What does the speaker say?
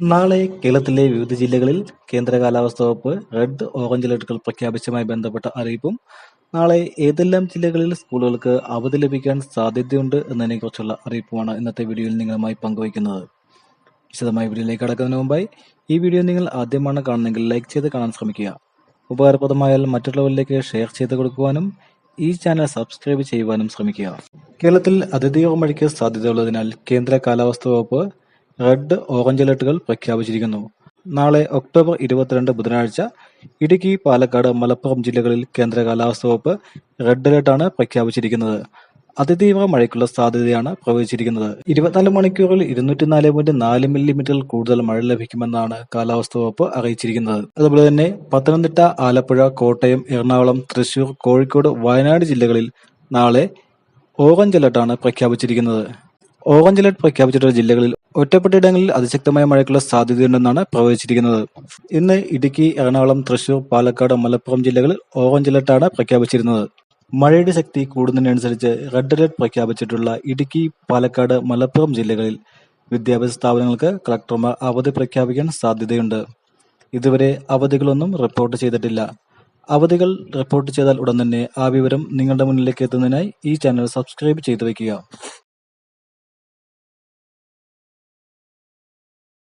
നാളെ കേരളത്തിലെ വിവിധ ജില്ലകളിൽ കേന്ദ്ര കാലാവസ്ഥാ വകുപ്പ് റെഡ്, ഓറഞ്ച് അലർട്ടുകൾ പ്രഖ്യാപിച്ചതുമായി ബന്ധപ്പെട്ട അറിയിപ്പും നാളെ ഏതെല്ലാം ജില്ലകളിൽ സ്കൂളുകൾക്ക് അവധി ലഭിക്കാൻ സാധ്യതയുണ്ട് എന്നതിനെക്കുറിച്ചുള്ള അറിയിപ്പുമാണ് ഇന്നത്തെ വീഡിയോയിൽ നിങ്ങളുമായി പങ്കുവയ്ക്കുന്നത്. വിശദമായ വീഡിയോയിലേക്ക് കടക്കുന്നതിന് മുമ്പായി ഈ വീഡിയോ നിങ്ങൾ ആദ്യമാണ് കാണുന്നെങ്കിൽ ലൈക്ക് ചെയ്ത് കാണാൻ ശ്രമിക്കുക. ഉപകാരപ്രദമായാൽ മറ്റുള്ളവരിലേക്ക് ഷെയർ ചെയ്ത് കൊടുക്കുവാനും ഈ ചാനൽ സബ്സ്ക്രൈബ് ചെയ്യുവാനും ശ്രമിക്കുക. കേരളത്തിൽ അതിഥിയോഗം മഴയ്ക്ക് സാധ്യതയുള്ളതിനാൽ കേന്ദ്ര കാലാവസ്ഥാ വകുപ്പ് റെഡ്, ഓറഞ്ച് അലർട്ടുകൾ പ്രഖ്യാപിച്ചിരിക്കുന്നു. നാളെ ഒക്ടോബർ ഇരുപത്തിരണ്ട് ബുധനാഴ്ച ഇടുക്കി, പാലക്കാട്, മലപ്പുറം ജില്ലകളിൽ കേന്ദ്ര കാലാവസ്ഥ വകുപ്പ് റെഡ് അലർട്ടാണ് പ്രഖ്യാപിച്ചിരിക്കുന്നത്. അതിതീവ്ര മഴയ്ക്കുള്ള സാധ്യതയാണ് പ്രവചിച്ചിരിക്കുന്നത്. ഇരുപത്തിനാല് മണിക്കൂറിൽ ഇരുന്നൂറ്റിനാല് പോയിന്റ് നാല് മില്ലിമീറ്ററിൽ കൂടുതൽ മഴ ലഭിക്കുമെന്നാണ് കാലാവസ്ഥാ വകുപ്പ് അറിയിച്ചിരിക്കുന്നത്. അതുപോലെ തന്നെ പത്തനംതിട്ട, ആലപ്പുഴ, കോട്ടയം, എറണാകുളം, തൃശൂർ, കോഴിക്കോട്, വയനാട് ജില്ലകളിൽ നാളെ ഓറഞ്ച് അലർട്ടാണ് പ്രഖ്യാപിച്ചിരിക്കുന്നത്. ഓറഞ്ച് അലർട്ട് പ്രഖ്യാപിച്ചിട്ടുള്ള ജില്ലകളിൽ ഒറ്റപ്പെട്ടയിടങ്ങളിൽ അതിശക്തമായ മഴയ്ക്കുള്ള സാധ്യതയുണ്ടെന്നാണ് പ്രവചിച്ചിരിക്കുന്നത്. ഇന്ന് ഇടുക്കി, എറണാകുളം, തൃശൂർ, പാലക്കാട്, മലപ്പുറം ജില്ലകളിൽ ഓറഞ്ച് അലർട്ടാണ് പ്രഖ്യാപിച്ചിരുന്നത്. മഴയുടെ ശക്തി കൂടുന്നതിനനുസരിച്ച് റെഡ് അലർട്ട് പ്രഖ്യാപിച്ചിട്ടുള്ള ഇടുക്കി, പാലക്കാട്, മലപ്പുറം ജില്ലകളിൽ വിദ്യാഭ്യാസ സ്ഥാപനങ്ങൾക്ക് കളക്ടർമാർ അവധി പ്രഖ്യാപിക്കാൻ സാധ്യതയുണ്ട്. ഇതുവരെ അവധികളൊന്നും റിപ്പോർട്ട് ചെയ്തിട്ടില്ല. അവധികൾ റിപ്പോർട്ട് ചെയ്താൽ ഉടൻ തന്നെ ആ വിവരം നിങ്ങളുടെ മുന്നിലേക്ക് എത്തുന്നതിനായി ഈ ചാനൽ സബ്സ്ക്രൈബ് ചെയ്തു വയ്ക്കുക.